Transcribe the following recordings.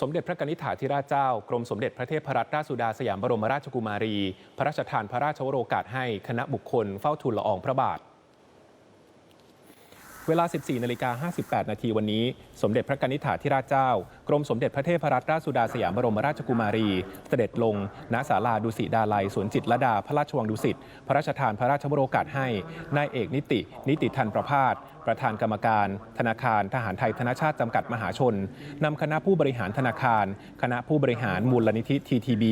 สมเด็จพระนิธิถาธิราชเจ้ากรมสมเด็จพระเทพรัตนราชสุดาสยามบรมราชกุมารี พระราชทานพระราชวโรกาสให้คณะบุคคลเฝ้าทูลละอองพระบาท เวลา 14นาฬิกา58 นาทีวันนี้ สมเด็จพระนิธิถาธิราชเจ้า กรมสมเด็จพระเทพรัตนราชสุดาสยามบรมราชกุมารี เสด็จลง ณ ศาลาดุสิตดาลัย สวนจิตรลดา พระราชวังดุสิต พระราชทานพระราชวโรกาสให้ นายเอกนิติ นิติทันประพาส ประธานกรรมการ ธนาคาร ทหารไทยธนชาติจำกัดมหาชน นำคณะผู้บริหารธนาคาร คณะผู้บริหารมูลนิธิ TTB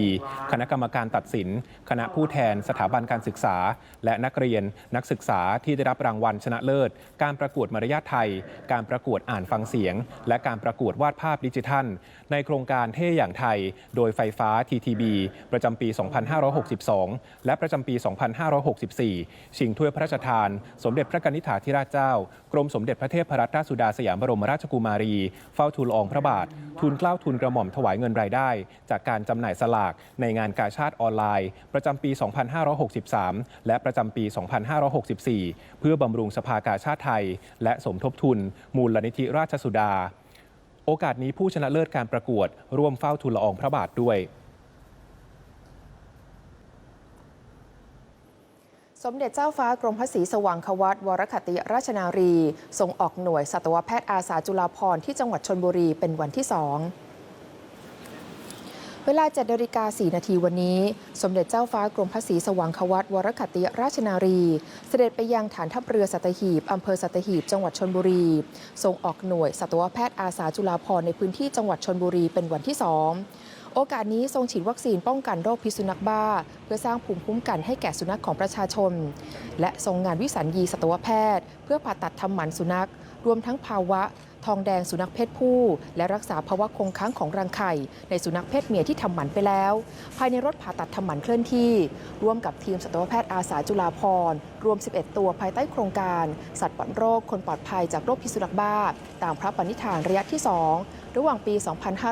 คณะกรรมการตัดสิน คณะผู้แทนสถาบันการศึกษา และนักเรียน นักศึกษาที่ได้รับรางวัลชนะเลิศ การประกวดมารยาทไทย การประกวดอ่านฟังเสียง และการประกวดวาดภาพดิจิทัล ในโครงการเท่อย่างไทย โดยไฟฟ้า TTB ประจำปี 2562 และประจำปี 2564 ชิงถ้วยพระราชทาน สมเด็จพระกนิธิถาธิราชเจ้า กรมสมเด็จพระเทพรัตนราชสุดาสยามบรมราชกุมารี เฝ้าทูลอองพระบาท ทูลเกล้าทูลกระหม่อมถวายเงินรายได้ จากการจำหน่ายสลากในงานกาชาติออนไลน์ ประจำปี 2563 และประจำปี 2564 เพื่อบำรุงสภากาชาติไทยและสมทบทุน มูลนิธิราชสุดา โอกาสนี้ผู้ชนะเลิศการประกวด ร่วมเฝ้าทูลละอองพระบาทด้วย สมเด็จเจ้าฟ้ากรมพระศรีสว่างควัตวรคติราชนารีทรงออกหน่วยสัตวแพทย์อาสาจุฬาภรณ์ที่จังหวัดชนบุรีเป็นวันที่สอง เวลา7นาฬิกา4นาทีวันนี้ สมเด็จเจ้าฟ้ากรมพระศรีสว่างควัตวรคติราชนารี เสด็จไปยังฐานทัพเรือสัตหีบอำเภอสัตหีบจังหวัดชนบุรี ทรงออกหน่วยสัตวแพทย์อาสาจุฬาภรณ์ในพื้นที่จังหวัดชนบุรีเป็นวันที่สองโอกาสนี้ทรงฉีดวัคซีนป้องกันโรคพิษสุนัขบ้า เพื่อสร้างภูมิคุ้มกันให้แก่สุนัขของประชาชน และทรงงานวิสัญญีสัตวแพทย์ เพื่อผ่าตัดทำหมันสุนัข รวมทั้งภาวะ ทองแดงสุนัขเพศผู้ และรักษาภาวะคงค้างของรังไข่ ในสุนัขเพศเมียที่ทำหมันไปแล้ว ภายในรถผ่าตัดทำหมันเคลื่อนที่ ร่วมกับทีมสัตวแพทย์อาสาจุฬาภรรวม 11 ตัวภายใต้โครงการ สัตว์ปลอดโรคคนปลอดภัยจากโรคพิษสุนัขบ้า ตามพระปณิธานระยะที่ 2 ระหว่างปี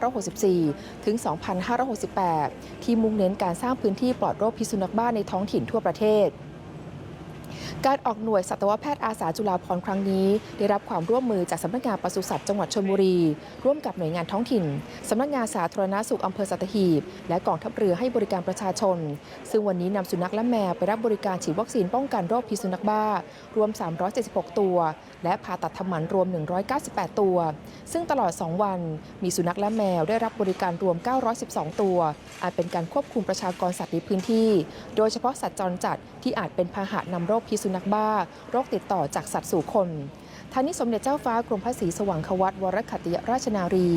2564 ถึง 2568 ที่มุ่งเน้นการสร้างพื้นที่ปลอดโรคพิษสุนัขบ้าในท้องถิ่นทั่วประเทศ การออกหน่วยสัตวแพทย์อาสาจุฬาภรครั้งนี้ ได้รับความร่วมมือจากสำนักงานปศุสัตว์จังหวัดชลบุรี ร่วมกับหน่วยงานท้องถิ่นสำนักงานสาธารณสุขอำเภอสัตหีบ และกองทัพเรือให้บริการประชาชน ซึ่งวันนี้นำสุนัขและแมวไปรับบริการฉีดวัคซีนป้องกันโรคพิษสุนัขบ้ารวม 376 ตัว และผ่าตัดทำหมันรวม 198 ตัว ซึ่งตลอด 2 วัน มีสุนัขและแมวได้รับบริการรวม 912 ตัว อาจเป็นการควบคุมประชากรสัตว์ในพื้นที่ โดยเฉพาะสัตว์จรจัดที่อาจเป็นพาหะนำโรคพิษสุนัขบ้า โรคติดต่อจากสัตว์สู่คนท่านี้สมเด็จเจ้าฟ้ากรมพระศรีสว่างควัตวรคติยราชนารี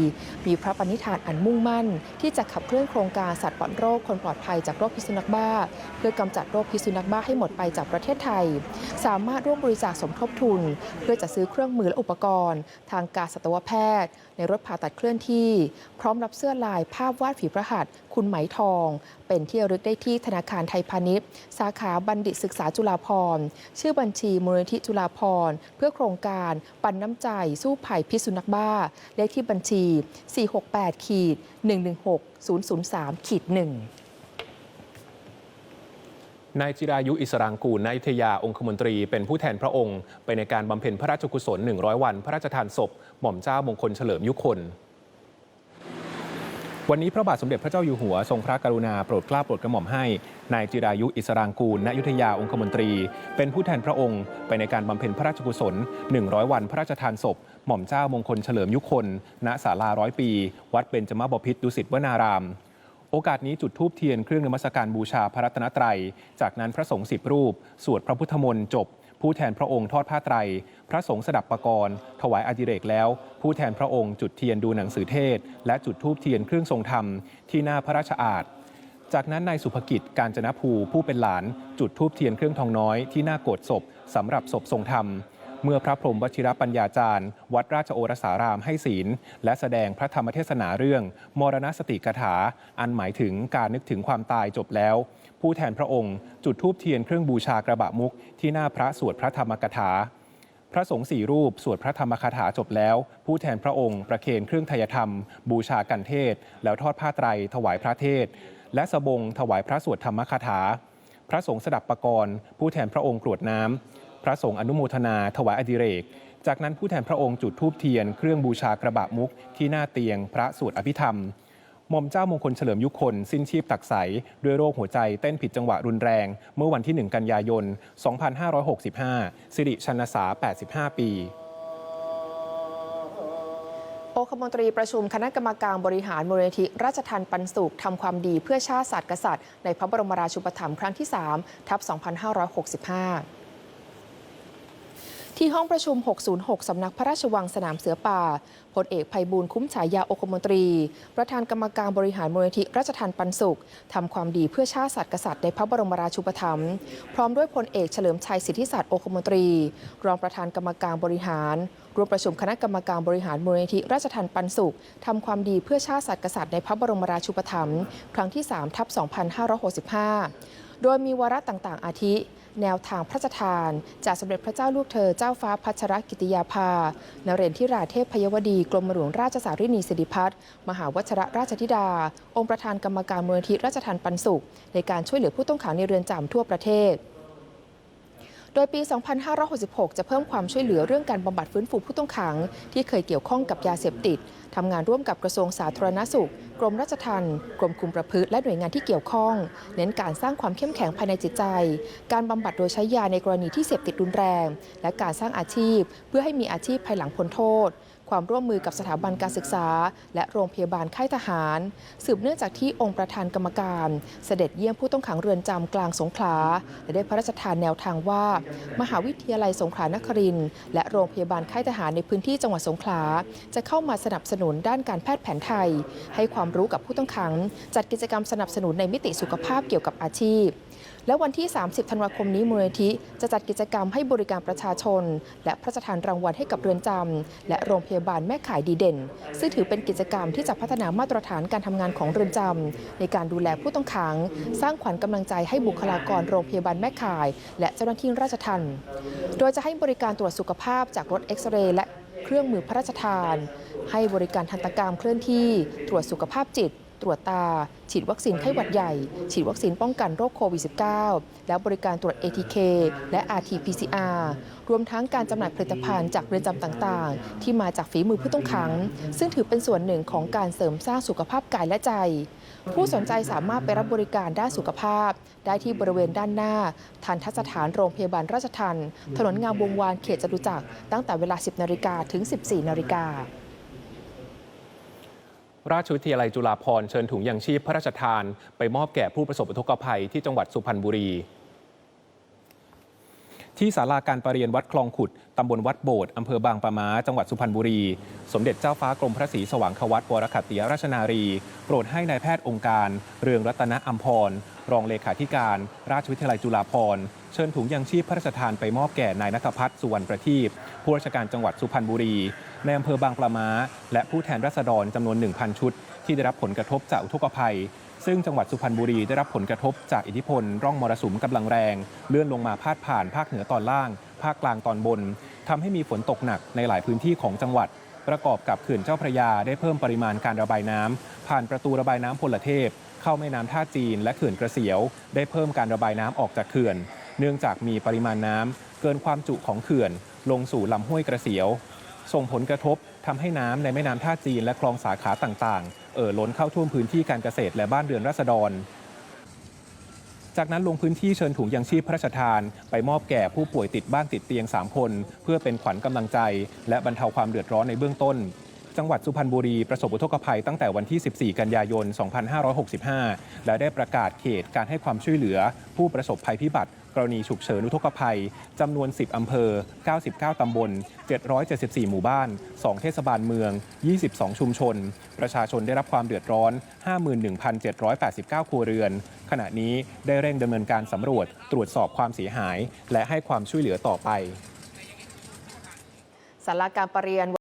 มีพระปณิธานอันมุ่งมั่น ที่จะขับเคลื่อนโครงการสัตว์ปลอดโรคคนปลอดภัยจากโรคพิษสุนัขบ้า เพื่อกำจัดโรคพิษสุนัขบ้าให้หมดไปจากประเทศไทย สามารถร่วมบริจาคสมทบทุน เพื่อจะซื้อเครื่องมือและอุปกรณ์ ทางการสัตวแพทย์ ในรถผ่าตัดเคลื่อนที่ พร้อมรับเสื้อลายภาพวาดฝีพระหัตถ์คุณไหมทอง เป็นที่ระลึกได้ที่ธนาคารไทยพาณิชย์ สาขาบัณฑิตศึกษาจุฬาภรณ์ ชื่อบัญชีมูลนิธิจุฬาภรณ์ เพื่อโครงการปันน้ำใจสู้ภัยพิษสุนัขบ้า เลขที่บัญชี 468ขีด116 003ขีด1 นายจิรายุอิสรางกูลนายทยาองคมนตรีเป็นผู้แทนพระองค์ ไปในการบำเพ็ญพระราชกุศล 100 วัน พระราชทานศพ หม่อมเจ้ามงคลเฉลิมยุคน วันนี้พระบาทสมเด็จพระเจ้าอยู่หัวทรงพระกรุณาโปรดเกล้าโปรดกระหม่อมให้นายจิรายุอิสรางกูลณอยุธยาองคมนตรี เป็นผู้แทนพระองค์ ไปในการบำเพ็ญพระราชกุศล 100 วันพระราชทานศพ หม่อมเจ้ามงคลเฉลิมยุคนณศาลาร้อยปี วัดเบญจมบพิตรดุสิตวนาราม โอกาสนี้จุดธูปเทียนเครื่องนมัสการบูชาพระรัตนตรัย จากนั้นพระสงฆ์สิบรูป สวดพระพุทธมนต์จบ ผู้แทนพระองค์ทอดผ้าไตร พระสงฆ์สดับประกรณ์ถวายอดิเรกแล้ว ผู้แทนพระองค์จุดเทียนดูหนังสือเทศ และจุดธูปเทียนเครื่องทรงธรรมที่หน้าพระราชอาณจากนั้นนายสุภกิจการจนภูผู้เป็นหลาน จุดธูปเทียนเครื่องทองน้อยที่หน้าโกรธศพสำหรับศพทรงธรรม เมื่อพระพรหมวชิรปัญญาจารย์ วัดราชโอรสารามให้ศีล และแสดงพระธรรมเทศนาเรื่อง มรณสติกถา อันหมายถึงการนึกถึงความตายจบแล้ว ผู้แทนพระองค์ จุดธูปเทียนเครื่องบูชากระบะมุก ที่หน้าพระสวดพระธรรมกถา พระสงฆ์สี่รูปสวดพระธรรมคาถาจบแล้ว ผู้แทนพระองค์ประเคนเครื่องไทยธรรม บูชากันเทศ แล้วทอดผ้าไตรถวายพระเทศ และสบงถวายพระสวดธรรมคาถา พระสงฆ์สดับประกรณ์ผู้แทนพระองค์กรวดน้ำ พระสงฆ์อนุโมทนาถวายอดิเรก จากนั้นผู้แทนพระองค์จุดธูปเทียน เครื่องบูชากระบะมุกที่หน้าเตียง พระสวดอภิธรรมหม่อมเจ้ามงคลเฉลิมยุคน สิ้นชีพตักใสด้วยโรคหัวใจเต้นผิดจังหวะรุนแรง เมื่อวันที่ 1 กันยายน 2565 สิริชนษา85 ปีองคมนตรีประชุมคณะกรรมการบริหารมูลนิธิราชทันปันสุขทำความดีเพื่อชาติศาสตร์กษัตริย์ ในพระบรมราชูปถัมภ์ครั้งที่ 3 ทับ 2565 ที่ห้องประชุม 606 สำนักพระราชวังสนามเสือป่าพลเอกภัยบูลย์คุ้มฉายา องคมนตรี ประธานกรรมการบริหารมูลนิธิราชทันปันสุข ทำความดีเพื่อชาติศาสตร์กษัตริย์ในพระบรมราชูปถัมภ์ พร้อมด้วยพลเอกเฉลิมชัยสิทธิศาสตร์ องคมนตรี รองประธานกรรมการบริหาร ร่วมประชุมคณะกรรมการบริหารมูลนิธิราชทันปันสุข ทำความดีเพื่อชาติศาสตร์กษัตริย์ในพระบรมราชูปถัมภ์ ครั้งที่3ทับ2565 โดยมีวาระต่างๆ อาทิ แนวทางพระราชทาน จากสมเด็จพระเจ้าลูกเธอเจ้าฟ้าพัชรกิติยาภา นเรนทิราเทพพยวดี กรมหลวงราชสารินีสิริพัฒน์มหาวัชรราชธิดา องค์ประธานกรรมการมูลนิธิราชทานปันสุข ในการช่วยเหลือผู้ต้องขังในเรือนจำทั่วประเทศ โดยปี 2566 จะเพิ่มความช่วยเหลือเรื่องการบำบัดฟื้นฟูผู้ต้องขัง ที่เคยเกี่ยวข้องกับยาเสพติดทำงานร่วมกับกระทรวงสาธารณสุข กรมราชทัณฑ์กรมคุมประพฤติและหน่วยงานที่เกี่ยวข้อง เน้นการสร้างความเข้มแข็งภายในจิตใจ การบำบัดโดยใช้ยาในกรณีที่เสพติดรุนแรง และการสร้างอาชีพ เพื่อให้มีอาชีพภายหลังพ้นโทษ ความร่วมมือกับสถาบันการศึกษา และโรงพยาบาลค่ายทหาร สืบเนื่องจากที่องค์ประธานกรรมการ เสด็จเยี่ยมผู้ต้องขังเรือนจำกลางสงขลาและได้พระราชทานแนวทางว่า มหาวิทยาลัยสงขลานครินทร์และโรงพยาบาลค่ายทหารในพื้นที่จังหวัดสงขลาจะเข้ามาสนับสนุนด้านการแพทย์แผนไทย ให้ความรู้กับผู้ต้องขัง จัดกิจกรรมสนับสนุนในมิติสุขภาพเกี่ยวกับอาชีพ และวันที่ 30 ธันวาคมนี้มูลนิธิจะจัดกิจกรรมให้บริการประชาชน และพระราชทานรางวัลให้กับเรือนจำและโรงพยาบาลแม่ข่ายดีเด่น ซึ่งถือเป็นกิจกรรมที่จะพัฒนามาตรฐานการทำงานของเรือนจำในการดูแลผู้ต้องขัง สร้างขวัญกำลังใจให้บุคลากรโรงพยาบาลแม่ข่าย และเจ้าหน้าที่ราชทัณฑ์โดยจะให้บริการตรวจสุขภาพจากรถเอ็กซเรย์และเครื่องมือพระราชทาน ให้บริการทันตกรรมเคลื่อนที่ ตรวจสุขภาพจิต ตรวจตา ฉีดวัคซีนไข้หวัดใหญ่ ฉีดวัคซีนป้องกันโรคโควิด -19 และบริการตรวจ ATK และ RT-PCR รวมทั้งการจำหน่ายผลิตภัณฑ์จากเรือนจำต่างๆ ที่มาจากฝีมือผู้ต้องขัง ซึ่งถือเป็นส่วนหนึ่งของการเสริมสร้างสุขภาพกายและใจ ผู้สนใจสามารถไปรับบริการด้านสุขภาพ ได้ที่บริเวณด้านหน้า ทันทสถานโรงพยาบาลราชทันถนนงามวงวานเขตจตุจักรตั้งแต่เวลา 10 นาฬิกาถึง 14 นาฬิกา ราชวิทยาลัยจุฬาภรณ์เชิญถุงยังชีพพระราชทาน ไปมอบแก่ผู้ประสบอุทกภัยที่จังหวัดสุพรรณบุรี ที่ศาลาการประเรียนวัดคลองขุด ตำบลวัดโบสถ์อำเภอบางปะมาจังหวัดสุพรรณบุรี สมเด็จเจ้าฟ้ากรมพระศรีสว่างควัตวรคัตติยราชนารี โปรดให้นายแพทย์องค์การ เรืองรัตนอัมพร รองเลขาธิการ ราชวิทยาลัยจุฬาภรณ์ เชิญถุงยังชีพพระราชทานไปมอบแก่นายนัทพัฒน์สุวรรณประทีปผู้ราชการจังหวัดสุพรรณบุรีในอำเภอบางปะม้า และผู้แทนราษฎรจำนวน 1,000 ชุด ที่ได้รับผลกระทบจากอุทกภัย ซึ่งจังหวัดสุพรรณบุรีได้รับผลกระทบจากอิทธิพล ร่องมรสุมกำลังแรง เลื่อนลงมาพาดผ่านภาคเหนือตอนล่าง ภาคกลางตอนบนทำให้มีฝนตกหนักในหลายพื้นที่ของจังหวัดประกอบกับเขื่อนเจ้าพระยาได้เพิ่มปริมาณการระบายน้ำผ่านประตูระบายน้ำพลเทพ เข้าแม่น้ำท่าจีนและเขื่อนกระเสียว ได้เพิ่มการระบายน้ำออกจากเขื่อน เนื่องจากมีปริมาณน้ำเกินความจุของเขื่อน ลงสู่ลำห้วยกระเสียว ส่งผลกระทบทำให้น้ำในแม่น้ำท่าจีนและคลองสาขาต่างๆ เอ่อล้นเข้าท่วมพื้นที่การเกษตรและบ้านเรือนราษฎร จากนั้นลงพื้นที่เชิญถุงยังชีพพระราชทาน ไปมอบแก่ผู้ป่วยติดบ้านติดเตียง 3 คน เพื่อเป็นขวัญกำลังใจ และบรรเทาความเดือดร้อนในเบื้องต้นจังหวัดสุพรรณบุรีประสบอุทกภัยตั้งแต่วันที่ 14 กันยายน 2565 และได้ประกาศเขตการให้ความช่วยเหลือผู้ประสบภัยพิบัติ กรณีฉุกเฉินอุทกภัยจำนวน 10 อำเภอ 99 ตำบล 774 หมู่บ้าน 2 เทศบาลเมือง 22 ชุมชน ประชาชนได้รับความเดือดร้อน 51,789 ครัวเรือน ขณะนี้ได้เร่งดำเนินการสำรวจตรวจสอบความเสียหาย และให้ความช่วยเหลือต่อไปศาลาการประเรียน